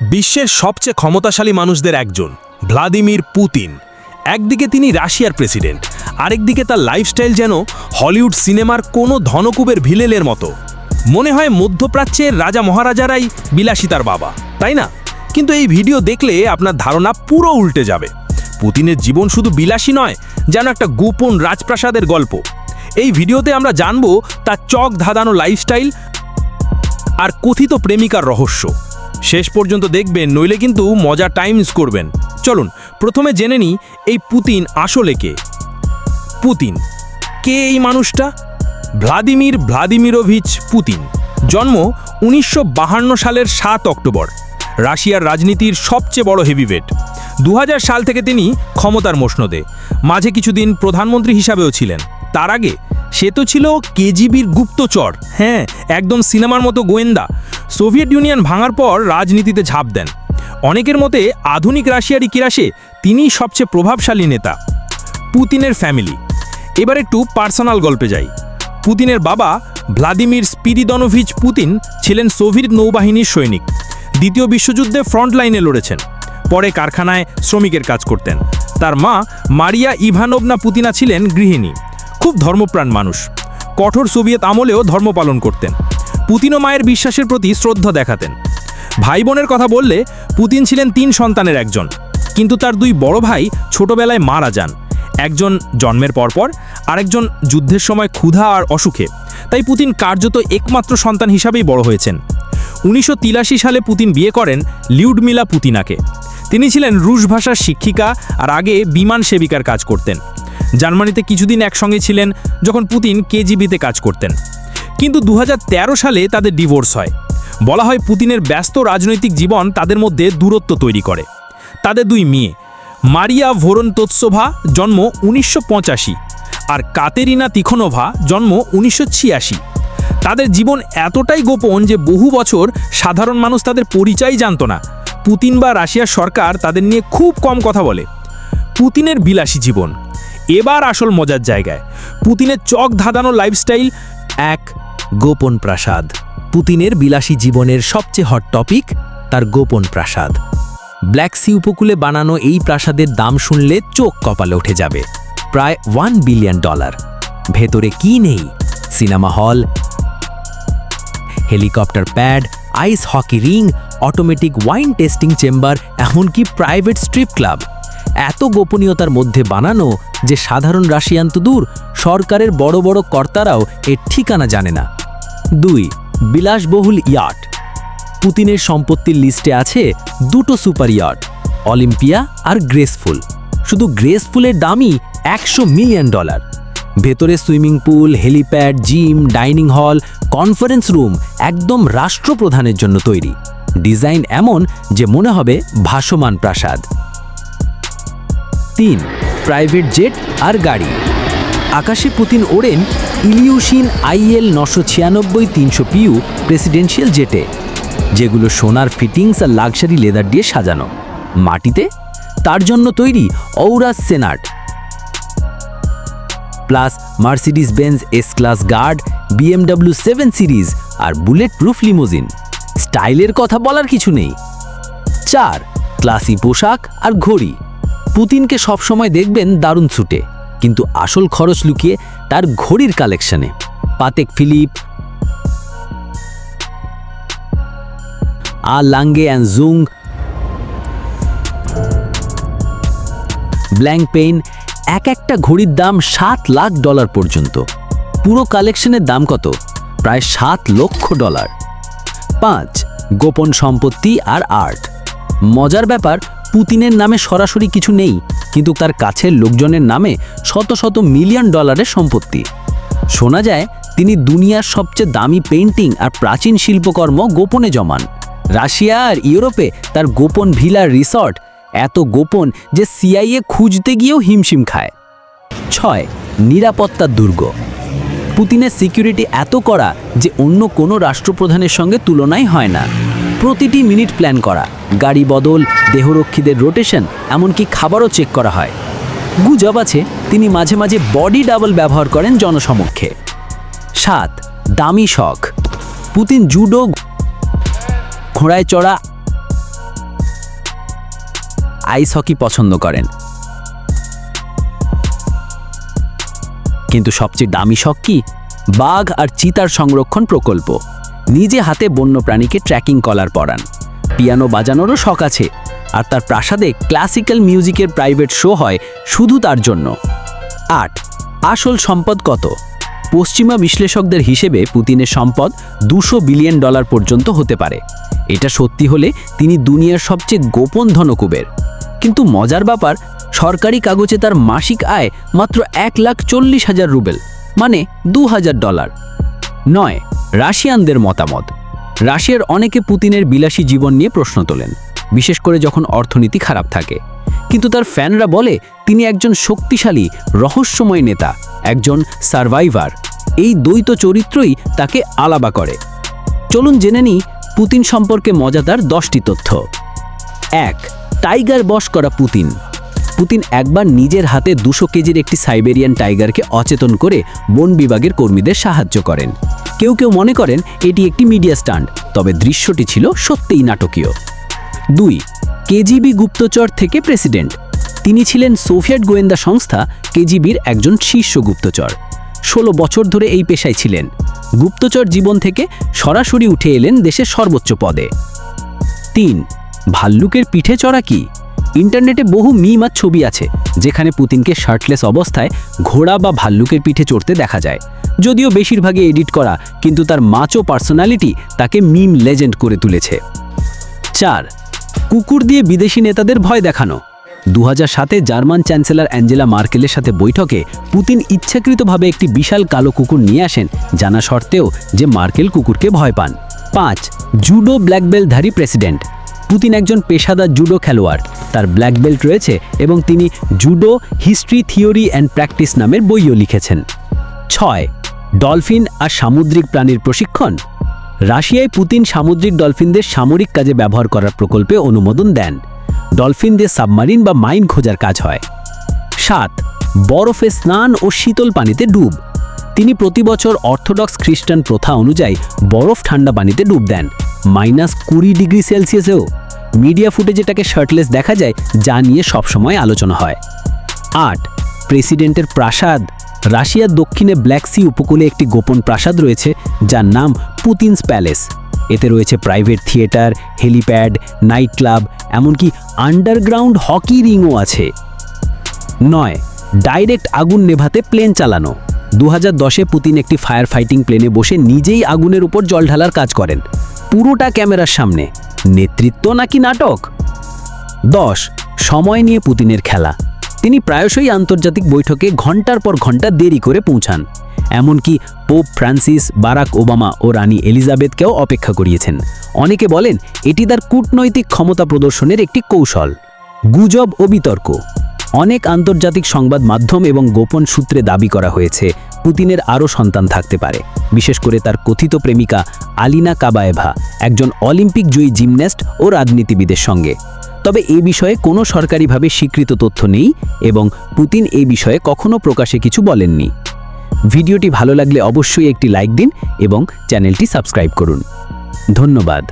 বিশ্বের সবচেয়ে ক্ষমতাশালী মানুষদের একজন, ভ্লাদিমির পুতিন। একদিকে তিনি রাশিয়ার প্রেসিডেন্ট, আরেকদিকে তার লাইফস্টাইল যেন হলিউড সিনেমার কোনো ধনকুবের ভিলেলের মতো। মনে হয় মধ্যপ্রাচ্যের রাজা মহারাজারাই বিলাসিতার বাবা, তাই না? কিন্তু এই ভিডিও দেখলে আপনার ধারণা পুরো উল্টে যাবে। পুতিনের জীবন শুধু বিলাসী নয়, যেন একটা গোপন রাজপ্রাসাদের গল্প। এই ভিডিওতে আমরা জানব তার চক ধাঁধানো লাইফস্টাইল আর কথিত প্রেমিকার রহস্য। শেষ পর্যন্ত দেখবেন, নইলে কিন্তু মজা টাইমস করবেন। চলুন, প্রথমে জেনে নিই এই পুতিন আসলে কে। পুতিন, কে এই মানুষটা? Vladimir Vladimirovich Putin. জন্ম উনিশশো সালের সাত অক্টোবর, রাশিয়ার রাজনীতির সবচেয়ে বড় হেভিওয়েট দু হাজার সাল থেকে তিনি ক্ষমতার মসনদে মাঝে কিছুদিন প্রধানমন্ত্রী হিসাবেও ছিলেন। তার আগে সে তো ছিল কেজিবির গুপ্তচর। হ্যাঁ একদম সিনেমার মতো গোয়েন্দা। সোভিয়েত ইউনিয়ন ভাঙার পর রাজনীতিতে ঝাঁপ দেন। অনেকের মতে আধুনিক রাশিয়ার ইতিহাসে তিনিই সবচেয়ে প্রভাবশালী নেতা। পুতিনের ফ্যামিলি। এবার একটু পার্সোনাল গল্পে যাই। পুতিনের বাবা ভ্লাদিমির স্পিরিদনোভিচ পুতিন ছিলেন সোভিয়েত নৌবাহিনীর সৈনিক। দ্বিতীয় বিশ্বযুদ্ধে ফ্রন্ট লাইনে লড়েছেন। পরে কারখানায় শ্রমিকের কাজ করতেন। তার মা মারিয়া ইভানোভনা পুতিনা ছিলেন গৃহিণী। খুব ধর্মপ্রাণ মানুষ। কঠোর সোভিয়েত আমলেও ধর্ম পালন করতেন। পুতিন ও মায়ের বিশ্বাসের প্রতি শ্রদ্ধা দেখাতেন। ভাই বোনের কথা বললে পুতিন ছিলেন তিন সন্তানের একজন। কিন্তু তার দুই বড় ভাই ছোটবেলায় মারা যান। একজন জন্মের পরপর, আরেকজন যুদ্ধের সময় ক্ষুধা আর অসুখে। তাই পুতিন কার্যত একমাত্র সন্তান হিসাবেই বড় হয়েছেন। উনিশশো তিরাশি সালে পুতিন বিয়ে করেন লিউডমিলা পুতিনাকে। তিনি ছিলেন রুশ ভাষার শিক্ষিকা আর আগে বিমান সেবিকার কাজ করতেন। জার্মানিতে কিছুদিন একসঙ্গে ছিলেন যখন পুতিন কেজিবিতে কাজ করতেন। কিন্তু দু হাজার তেরো সালে তাদের ডিভোর্স হয়। বলা হয় পুতিনের ব্যস্ত রাজনৈতিক জীবন তাদের মধ্যে দূরত্ব তৈরি করে। তাদের দুই মেয়ে, মারিয়া ভোরন্তোৎসোভা, জন্ম উনিশশো পঁচাশি, আর কাতেরিনা তিখনোভা, জন্ম উনিশশো ছিয়াশি। তাদের জীবন এতটাই গোপন যে বহু বছর সাধারণ মানুষ তাদের পরিচয় জানত না। পুতিন বা রাশিয়ার সরকার তাদের নিয়ে খুব কম কথা বলে। পুতিনের বিলাসী জীবন, এবার আসল মজার জায়গায়। পুতিনের চক ধাঁধানো লাইফস্টাইল এক গোপন প্রাসাদ। পুতিনের বিলাসী জীবনের সবচেয়ে হট টপিক তার গোপন প্রাসাদ। ব্ল্যাক সি উপকূলে বানানো এই প্রাসাদের দাম শুনলে চোখ কপালে উঠে যাবে। প্রায় ওয়ান বিলিয়ন ডলার ভেতরে কি নেই? Cinema hall, helicopter pad ice hockey ring automatic wine tasting chamber এমনকি প্রাইভেট স্ট্রিপ ক্লাব এত গোপনীয়তার মধ্যে বানানো যে সাধারণ রাশিয়ান তো দূর, সরকারের বড় বড় কর্তারাও এর ঠিকানা জানে না। দুই, বিলাসবহুল ইয়াট পুতিনের সম্পত্তির লিস্টে আছে দুটো সুপার ইয়াট অলিম্পিয়া আর গ্রেসফুল। শুধু গ্রেসফুলের দামই একশো মিলিয়ন ডলার। ভেতরে swimming pool, helipad, gym, dining hall, conference room একদম রাষ্ট্রপ্রধানের জন্য তৈরি। ডিজাইন এমন যে মনে হবে ভাসমান প্রাসাদ। তিন, প্রাইভেট জেট আর গাড়ি। আকাশে পুতিন ওড়েন ইলিউশিন আইএল নশো ছিয়ানব্বই তিনশো পিউ প্রেসিডেন্সিয়াল জেটে, যেগুলো সোনার ফিটিংস আর লাক্সারি লেদার দিয়ে সাজানো। মাটিতে? তার জন্য তৈরি Aurus Senat. Plus Mercedes Benz S class guard BMW seven series আর বুলেট প্রুফ লিমোজিন। স্টাইলের কথা বলার কিছু নেই। চার, ক্লাসি পোশাক আর ঘড়ি। পুতিনকে সবসময় দেখবেন দারুণ ছুটে কিন্তু আসল খরচ লুকিয়ে তার ঘড়ির কালেকশনে। Patek Philippe, A Lange and Jung, Blancpain, এক একটা ঘড়ির দাম সাত লাখ ডলার পর্যন্ত। পুরো কালেকশনের দাম কত? প্রায় সাত লক্ষ ডলার। পাঁচ, গোপন সম্পত্তি আর আর্ট। মজার ব্যাপার পুতিনের নামে সরাসরি কিছু নেই, কিন্তু তার কাছের লোকজনের নামে শত শত মিলিয়ন ডলারের সম্পত্তি। শোনা যায়, তিনি দুনিয়ার সবচেয়ে দামি পেন্টিং আর প্রাচীন শিল্পকর্ম গোপনে জমান। রাশিয়া আর ইউরোপে তার গোপন ভিলার রিসর্ট এত গোপন যে সিআইএ খুঁজতে গিয়েও হিমশিম খায়। ছয় নিরাপত্তার দুর্গ। পুতিনের সিকিউরিটি এত করা যে অন্য কোনো রাষ্ট্রপ্রধানের সঙ্গে তুলনাই হয় না। প্রতিটি মিনিট প্ল্যান করা। গাড়ি বদল, দেহরক্ষীদের রোটেশন এমনকি খাবারও চেক করা হয়। গুজব আছে, তিনি মাঝে মাঝে বডি ডাবল ব্যবহার করেন জনসমক্ষে। সাত, দামি শখ। পুতিন জুডো ঘোড়ায় চড়া আইস হকি পছন্দ করেন। কিন্তু সবচেয়ে দামি শখ কি? বাঘ আর চিতার সংরক্ষণ প্রকল্প। নিজে হাতে বন্যপ্রাণীকে ট্র্যাকিং কলার পড়ান পিয়ানো বাজানোরও শখ আছে, আর তার প্রাসাদে ক্লাসিক্যাল মিউজিকের প্রাইভেট শো হয় শুধু তার জন্য। আট, আসল সম্পদ কত? পশ্চিমা বিশ্লেষকদের হিসেবে পুতিনের সম্পদ দুশো বিলিয়ন ডলার পর্যন্ত হতে পারে। এটা সত্যি হলে তিনি দুনিয়ার সবচেয়ে গোপন ধনকুবের। কিন্তু মজার ব্যাপার, সরকারি কাগজে তার মাসিক আয় মাত্র এক লাখ চল্লিশ হাজার রুবেল মানে দু হাজার ডলার। নয় রাশিয়ানদের মতামত। রাশিয়ার অনেকে পুতিনের বিলাসী জীবন নিয়ে প্রশ্ন তোলেন, বিশেষ করে যখন অর্থনীতি খারাপ থাকে। কিন্তু তার ফ্যানরা বলে, তিনি একজন শক্তিশালী, রহস্যময় নেতা, একজন সার্ভাইভার। এই দ্বৈত চরিত্রই তাকে আলাবা করে। চলুন জেনে নিই পুতিন সম্পর্কে মজাদার দশটি তথ্য। এক, টাইগার বশ করা পুতিন। পুতিন একবার নিজের হাতে দুশো কেজির একটি সাইবেরিয়ান টাইগারকে অচেতন করে বন বিভাগের কর্মীদের সাহায্য করেন। কেউ কেউ মনে করেন এটি একটি মিডিয়া স্টান্ট, তবে দৃশ্যটি ছিল সত্যিই নাটকীয়। দুই, কেজিবি গুপ্তচর থেকে প্রেসিডেন্ট। তিনি ছিলেন সোভিয়েত গোয়েন্দা সংস্থা কেজিবির একজন শীর্ষ গুপ্তচর। ষোলো বছর ধরে এই পেশায় ছিলেন। গুপ্তচর জীবন থেকে সরাসরি উঠে এলেন দেশের সর্বোচ্চ পদে। তিন, ভাল্লুকের পিঠে চড়া কি? ইন্টারনেটে বহু মিম আর ছবি আছে, যেখানে পুতিনকে শার্টলেস অবস্থায় ঘোড়া বা ভাল্লুকের পিঠে চড়তে দেখা যায়। যদিও বেশিরভাগই এডিট করা, কিন্তু তার মাচো পার্সোনালিটি তাকে মিম লেজেন্ড করে তুলেছে। চার, কুকুর দিয়ে বিদেশি নেতাদের ভয় দেখানো। দু সাতে জার্মান চ্যান্সেলর অ্যাঞ্জেলা মার্কেলের সাথে বৈঠকে পুতিন ইচ্ছাকৃতভাবে একটি বিশাল কালো কুকুর নিয়ে আসেন, জানা সত্ত্বেও যে মার্কেল কুকুরকে ভয় পান। পাঁচ, জুডো ব্ল্যাক বেল্টধারী প্রেসিডেন্ট। পুতিন একজন পেশাদার জুডো খেলোয়াড়। তার ব্ল্যাক বেল্ট রয়েছে এবং তিনি judo history theory and practice নামের বইও লিখেছেন। ছয় ডলফিন আর সামুদ্রিক প্রাণীর প্রশিক্ষণ? রাশিয়ায় পুতিন সামুদ্রিক ডলফিনদের সামরিক কাজে ব্যবহার করার প্রকল্পে অনুমোদন দেন। ডলফিনদের সাবমারিন বা মাইন খোঁজার কাজ হয়। সাত, বরফে স্নান ও শীতল পানিতে ডুব। তিনি প্রতি বছর অর্থোডক্স খ্রিস্টান প্রথা অনুযায়ী বরফ ঠান্ডা পানিতে ডুব দেন। মাইনাস কুড়ি ডিগ্রি সেলসিয়াসেও। মিডিয়া ফুটেজে তাকে শার্টলেস দেখা যায়, যা নিয়ে সবসময় আলোচনা হয়। আট, প্রেসিডেন্টের প্রাসাদ রাশিয়ার দক্ষিণে ব্ল্যাক সি উপকূলে একটি গোপন প্রাসাদ রয়েছে, যার নাম পুতিনস প্যালেস। এতে রয়েছে private theater, helipad, night club, এমনকি আন্ডারগ্রাউন্ড হকি রিংও আছে। নয়, ডাইরেক্ট আগুন নেভাতে প্লেন চালানো। দু হাজার দশে পুতিন একটি ফায়ার ফাইটিং প্লেনে বসে নিজেই আগুনের উপর জল ঢালার কাজ করেন। পুরোটা ক্যামেরার সামনে। নেতৃত্ব নাকি নাটক? দশ, সময় নিয়ে পুতিনের খেলা। তিনি প্রায়শই আন্তর্জাতিক বৈঠকে ঘণ্টার পর ঘণ্টা দেরি করে পৌঁছান। এমনকি পোপ ফ্রান্সিস, বারাক ওবামা ও রানী এলিজাবেথকেও অপেক্ষা করিয়েছেন। অনেকে বলেন, এটি তার কূটনৈতিক ক্ষমতা প্রদর্শনের একটি কৌশল। গুজব ও বিতর্ক। অনেক আন্তর্জাতিক সংবাদ মাধ্যম এবং গোপন সূত্রে দাবি করা হয়েছে, পুতিনের আরও সন্তান থাকতে পারে। বিশেষ করে তার কথিত প্রেমিকা আলিনা কাবায়েভা, একজন অলিম্পিক জয়ী জিমন্যাস্ট ও রাজনীতিবিদের সঙ্গে। তবে এ বিষয়ে কোনো সরকারিভাবে স্বীকৃত তথ্য নেই এবং পুতিন এ বিষয়ে কখনো প্রকাশে কিছু বলেননি। ভিডিওটি ভালো লাগলে অবশ্যই একটি লাইক দিন এবং চ্যানেলটি সাবস্ক্রাইব করুন। ধন্যবাদ।